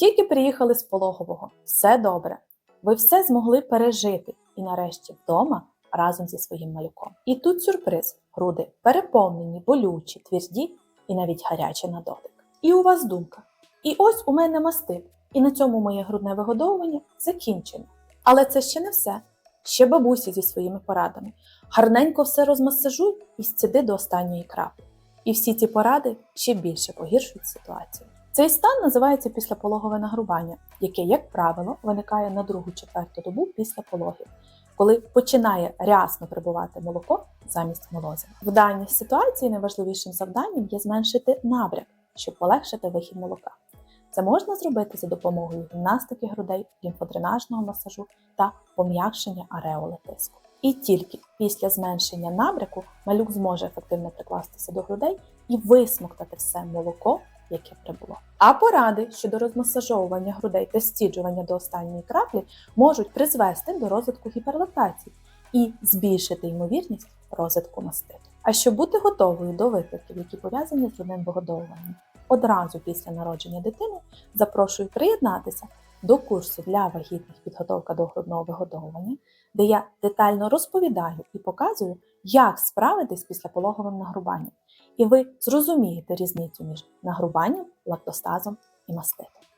Тільки приїхали з пологового, все добре. Ви все змогли пережити і нарешті вдома разом зі своїм малюком. І тут сюрприз: груди переповнені, болючі, тверді і навіть гарячі на дотик. І у вас думка. І ось у мене мастит, і на цьому моє грудне вигодовування закінчено. Але це ще не все. Ще бабусі зі своїми порадами. Гарненько все розмасажуй і зціди до останньої краплі. І всі ці поради ще більше погіршують ситуацію. Цей стан називається післяпологове нагрубання, яке, як правило, виникає на другу четверту добу після пологів, коли починає рясно прибувати молоко замість молозива. В даній ситуації найважливішим завданням є зменшити набряк, щоб полегшити вихід молока. Це можна зробити за допомогою гімнастики грудей, лімфодренажного масажу та пом'якшення ареоли тиску. І тільки після зменшення набряку малюк зможе ефективно прикластися до грудей і висмоктати все молоко, яке прибуло. А поради щодо розмасажовування грудей та стіджування до останньої краплі можуть призвести до розвитку гіперлактації і збільшити ймовірність розвитку маститу. А щоб бути готовою до викликів, які пов'язані з грудним вигодовуванням, одразу після народження дитини запрошую приєднатися до курсу для вагітних підготовка до грудного вигодовування, де я детально розповідаю і показую, як справитись після пологовим нагрубанням. І ви зрозумієте різницю між нагрубанням, лактостазом і маститом.